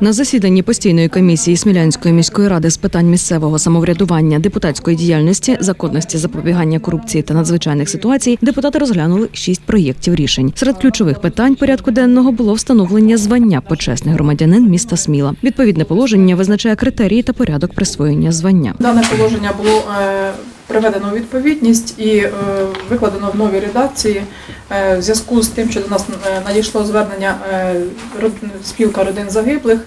На засіданні постійної комісії Смілянської міської ради з питань місцевого самоврядування, депутатської діяльності, законності запобігання корупції та надзвичайних ситуацій депутати розглянули шість проєктів рішень. Серед ключових питань порядку денного було встановлення звання почесний громадянин міста Сміла. Відповідне положення визначає критерії та порядок присвоєння звання. Дане положення було е, приведено у відповідність і е, викладено в новій редакції е, в зв'язку з тим, що до нас е, надійшло звернення спілка родин загиблих,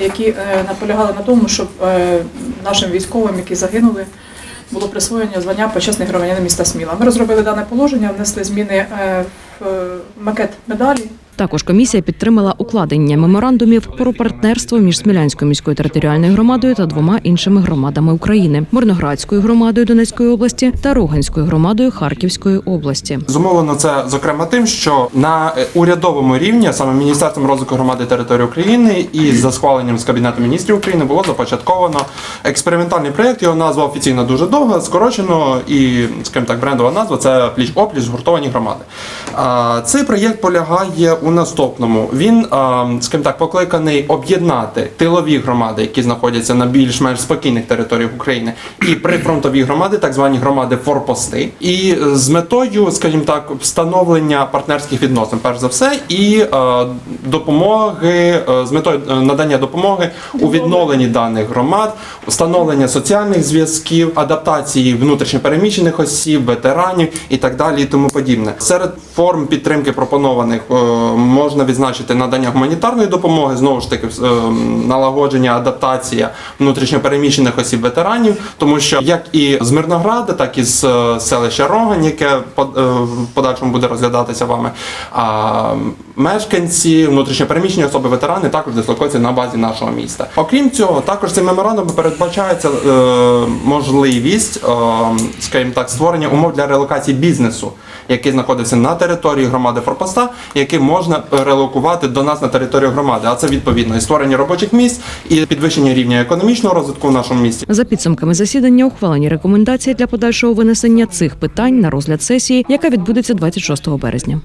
які наполягали на тому, щоб нашим військовим, які загинули, було присвоєння звання почесних громадянин міста Сміла. Ми розробили дане положення, внесли зміни макет медалі. Також комісія підтримала укладення меморандумів про партнерство між Смілянською міською територіальною громадою та двома іншими громадами України Мирноградською громадою Донецької області та Роганською громадою Харківської області. Зумовлено це зокрема тим, що на е, урядовому рівні, саме Міністерством розвитку громади території України і за схваленням з Кабінету міністрів України було започатковано експериментальний проєкт. Його назва офіційно дуже довга, скорочено і, скажімо так, брендова назва це пліч опліч згуртовані громади. Цей проєкт полягає у наступному. Він, скажімо так, покликаний об'єднати тилові громади, які знаходяться на більш-менш спокійних територіях України, і прифронтові громади, так звані громади форпости, і з метою, скажімо так, встановлення партнерських відносин, перш за все, і е, допомоги е, з метою е, надання допомоги у відновленні даних громад, встановлення соціальних зв'язків, адаптації внутрішньопереміщених осіб, ветеранів і так далі, і тому подібне. Серед форм підтримки пропонованих е, можна відзначити надання гуманітарної допомоги, знову ж таки, е, налагодження, адаптація внутрішньопереміщених осіб ветеранів, тому що як і з Мирнограда, так і з е, селища Рогань, яке в подальшому буде розглядатися вами. Мешканці, внутрішньопереміщені особи ветерани також дислокуються на базі нашого міста. Окрім цього, також цим меморандумом передбачається можливість, скажімо так, створення умов для релокації бізнесу, який знаходиться на території громади Форпоста, які можна релокувати до нас на територію громади. А це відповідно і створення робочих місць, і підвищення рівня економічного розвитку в нашому місті. За підсумками засідання ухвалені рекомендації для подальшого винесення цих питань на розгляд сесії, яка відбудеться 26 березня.